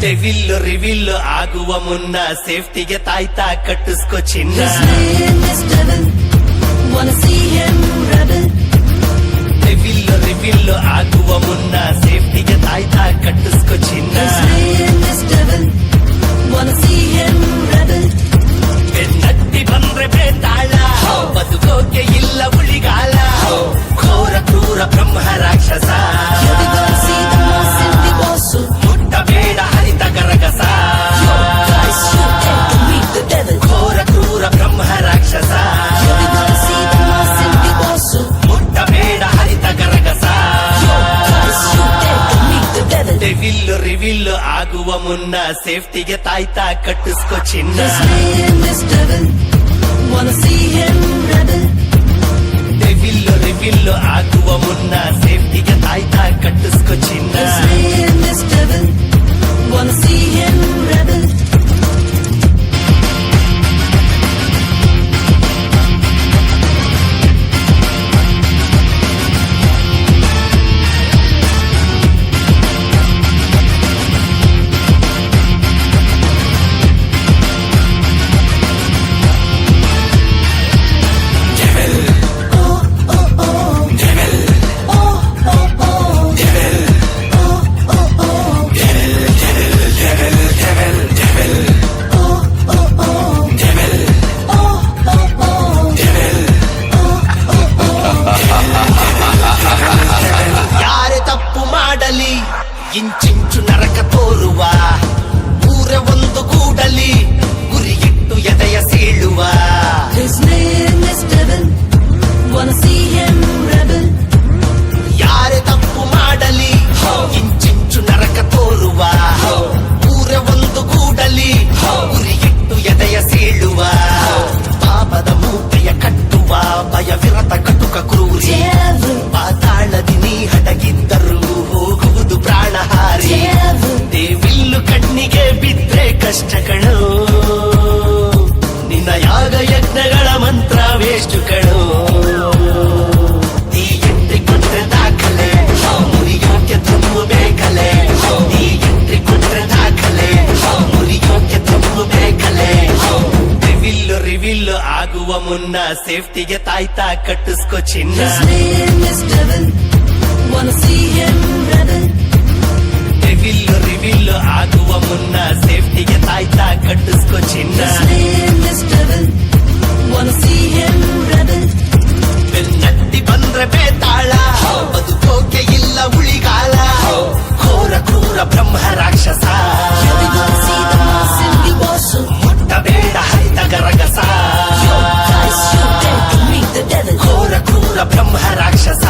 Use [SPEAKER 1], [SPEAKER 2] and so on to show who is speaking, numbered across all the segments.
[SPEAKER 1] Devil reveal ಆಗುವ ಮುನ್ನ ಸೇಫ್ಟಿಗೆ ತಾಯ್ತಾ ಕಟ್ಟಿಸ್ಕೊ ಚಿನ್ನ ಮುನ್ನ ಸೇಫ್ಟಿಗೆ ತಾಯ್ತಾ ಕಟ್ಟಿಸ್ಕೊ ಚಿನ್ನ. fucking ನಿನ್ನ ಸೇಫ್ಟಿಗೆ ತಾಯ್ತಾ ಕಟ್ಟಿಸ್ಕೋ ಚಿನ್ನ. ರಿವಿಲ್ ರಿವಿಲ್ ಆಗುವ ಮುನ್ನ ಸೇಫ್ಟಿಗೆ ತಾಯ್ತಾ ಕಟ್ಟಿಸ್ಕೋ ಚಿನ್ನ. ಬೆನ್ನಟ್ಟಿ ಬಂದ್ರೆ ಬೇತಾಳ. ಬದುಕೋಕೆ ಇಲ್ಲ ಉಳಿಗಾಲ. ಕೋರ ಕ್ರೂರ ಬ್ರಹ್ಮ ರಾಕ್ಷಸ. ఘోర
[SPEAKER 2] బ్రహ్మ రాక్షస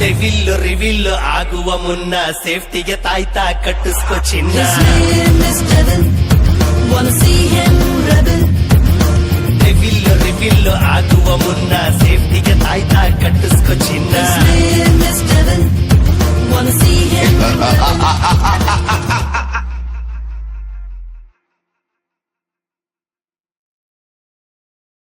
[SPEAKER 2] డెవిల్లు రివిల్లు ఆగువ మున్న సేఫ్టీగా తాయితా
[SPEAKER 1] కట్టుసుకో చిన్న డెవిల్లు రివిల్లు